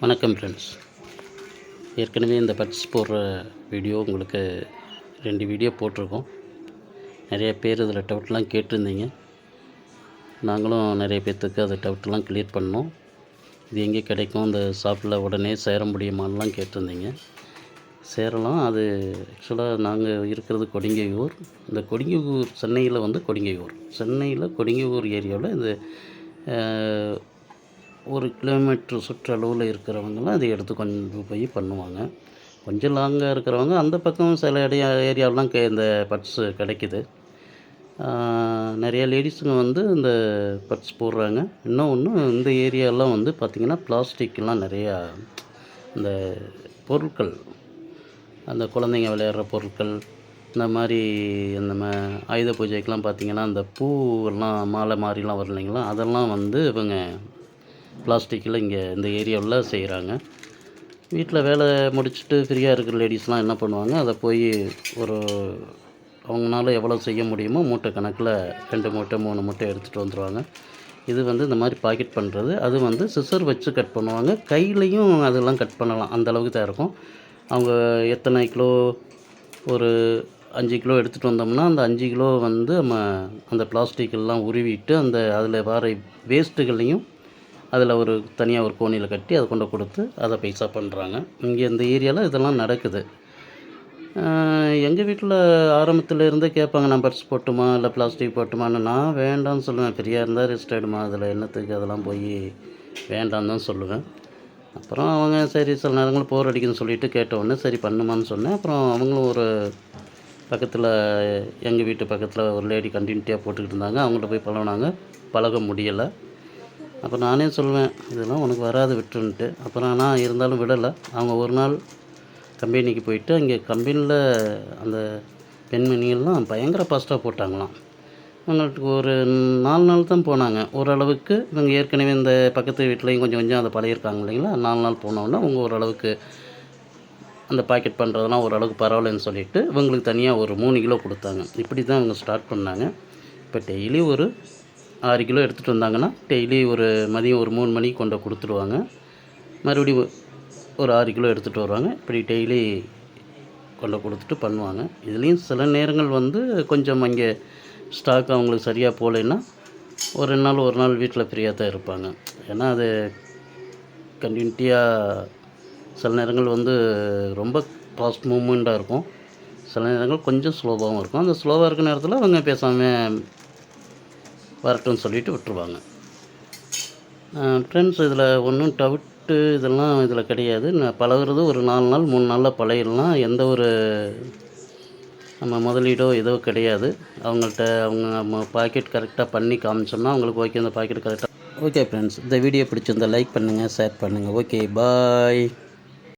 வணக்கம் ஃப்ரெண்ட்ஸ் ஏற்கனவே இந்த பட்ஸ் போடுற வீடியோ உங்களுக்கு ரெண்டு வீடியோ போட்டிருக்கோம். நிறைய பேர் இதில் டவுட்லாம் கேட்டிருந்தீங்க. நாங்களும் நிறைய பேர்த்துக்கு அது டவுட்லாம் கிளியர் பண்ணோம். இது எங்கே கிடைக்கும்? இந்த ஷாப்பில் உடனே சேர முடியுமான்லாம் கேட்டிருந்தீங்க. சேரலாம். அது ஆக்சுவலாக நாங்கள் இருக்கிறது கொடிங்கையூர். இந்த கொடிங்கையூர் சென்னையில் வந்து கொடிங்கையூர். சென்னையில் கொடிங்கையூர் ஏரியாவில் இந்த ஒரு கிலோமீட்டர் சுற்றளவில் இருக்கிறவங்கலாம் அதை எடுத்து கொண்டு போய் பண்ணுவாங்க. கொஞ்சம் லாங்காக இருக்கிறவங்க அந்த பக்கம் சில இடைய ஏரியாவெலாம் கே இந்த பட்ஸு கிடைக்குது. நிறைய லேடிஸுங்க வந்து இந்த பட்ஸ் போடுறாங்க. இன்னும் ஒன்று இந்த ஏரியாலாம் வந்து பார்த்திங்கன்னா பிளாஸ்டிக்லாம் நிறையா இந்த பொருட்கள் அந்த குழந்தைங்க விளையாடுற பொருட்கள் இந்த மாதிரி இந்த ம ஆயுத பூஜைக்கெலாம் பார்த்திங்கன்னா அந்த பூவெல்லாம் மாலை மாதிரிலாம் வரும் இல்லைங்களா? அதெல்லாம் வந்து இவங்க பிளாஸ்டிக்கில் இங்கே இந்த ஏரியாவில் செய்கிறாங்க. வீட்டில் வேலை முடிச்சுட்டு ஃப்ரீயாக இருக்கிற லேடிஸ்லாம் என்ன பண்ணுவாங்க? அதை போய் ஒரு அவங்களால எவ்வளோ செய்ய முடியுமோ மூட்டை கணக்கில் ரெண்டு மூட்டை மூணு மூட்டை எடுத்துகிட்டு வந்துடுவாங்க இது வந்து இந்த மாதிரி பாக்கெட் பண்ணுறது அது வந்து சிசர் வச்சு கட் பண்ணுவாங்க. கையிலையும் அதெல்லாம் கட் பண்ணலாம். அந்த அளவுக்கு தான் இருக்கும். அவங்க எத்தனை கிலோ ஒரு அஞ்சு கிலோ எடுத்துகிட்டு வந்தோம்னா அந்த அஞ்சு கிலோ வந்து நம்ம அந்த பிளாஸ்டிக் எல்லாம் உருவிட்டு அந்த அதில் வர வேஸ்ட்டுகளையும் அதில் ஒரு தனியாக ஒரு கோணியில் கட்டி அதை கொண்டு கொடுத்து அதை பைசா பண்ணுறாங்க. இங்கே இந்த ஏரியாவில் இதெல்லாம் நடக்குது. எங்கள் வீட்டில் ஆரம்பத்தில் இருந்தே கேட்பாங்க நான் பர்ஸ் போட்டுமா இல்லை பிளாஸ்டிக் போட்டுமான்னு நான் வேண்டாம்னு சொல்லுவேன். பெரியா இருந்தால் ரெஸ்ட் ஆகிடுமா அதில் என்னத்துக்கு அதெல்லாம் போய் வேண்டாம்னு தான் சொல்லுவேன். அப்புறம் அவங்க சரி சில நேரங்களும் போர் அடிக்குதுன்னு சொல்லிட்டு கேட்டவுடனே சரி பண்ணுமான்னு சொன்னேன். அப்புறம் அவங்களும் ஒரு பக்கத்தில் எங்கள் வீட்டு பக்கத்தில் ஒரு லேடி கண்டினியூட்டியாக போட்டுக்கிட்டு இருந்தாங்க. அவங்கள்ட்ட போய் பழகினாங்க. பழக முடியலை. அப்போ நானே சொல்லுவேன் இதெல்லாம் உனக்கு வராது விட்டுன்ட்டு. அப்புறம் ஆனால் இருந்தாலும் விடலை. அவங்க ஒரு நாள் கம்பெனிக்கு போயிட்டு அங்கே கம்பெனியில் அந்த பெண்மணிகள்லாம் பயங்கர பாஸ்ட்டாக போட்டாங்களாம். அவங்களுக்கு ஒரு நாலு நாள் தான் போனாங்க. ஓரளவுக்கு இவங்க ஏற்கனவே இந்த பக்கத்து வீட்லேயும் கொஞ்சம் கொஞ்சம் அதை பழகிருக்காங்க இல்லைங்களா? நாலு நாள் போனோன்னா அவங்க ஓரளவுக்கு அந்த பாக்கெட் பண்ணுறதெல்லாம் ஓரளவுக்கு பரவாயில்லன்னு சொல்லிட்டு இவங்களுக்கு தனியாக ஒரு மூணு கிலோ கொடுத்தாங்க. இப்படி தான் அவங்க ஸ்டார்ட் பண்ணாங்க. இப்போ டெய்லி ஒரு ஆறு கிலோ எடுத்துகிட்டு வந்தாங்கன்னா டெய்லி ஒரு மதியம் ஒரு மூணு மணிக்கு கொண்டு கொடுத்துருவாங்க மறுபடியும் ஒரு ஆறு கிலோ எடுத்துகிட்டு வருவாங்க. இப்படி டெய்லி கொண்டு கொடுத்துட்டு பண்ணுவாங்க. இதுலேயும் சில நேரங்கள் வந்து கொஞ்சம் அங்கே ஸ்டாக் அவங்களுக்கு சரியாக போகலைன்னா ஒரு ரெண்டு நாள் ஒரு நாள் வீட்டில் ஃப்ரீயாக தான் இருப்பாங்க. ஏன்னா அது கண்டினியூட்டியாக சில நேரங்கள் வந்து ரொம்ப ஃபாஸ்ட் மூமெண்ட்டாக இருக்கும். சில நேரங்கள் கொஞ்சம் ஸ்லோவாகவும் இருக்கும். அந்த ஸ்லோவாக இருக்கிற நேரத்தில் அவங்க பேசாமல் வரட்டும்னு சொல்லிட்டு விட்டுருவாங்க. ஃப்ரெண்ட்ஸ் இதில் ஒன்றும் டவுட்டு இதெல்லாம் இதில் கிடையாது. நான் பழகுறது ஒரு நாலு நாள் மூணு நாளில் பழகிடலாம். எந்த ஒரு நம்ம முதலீடோ ஏதோ கிடையாது. அவங்கள்ட்ட அவங்க நம்ம பாக்கெட் கரெக்டாக பண்ணி காமிச்சோம்னா அவங்களுக்கு ஓகே அந்த பாக்கெட் கரெக்டாக ஓகே ஃப்ரெண்ட்ஸ் இந்த வீடியோ பிடிச்சிருந்தால் லைக் பண்ணுங்கள் ஷேர் பண்ணுங்கள் ஓகே பாய்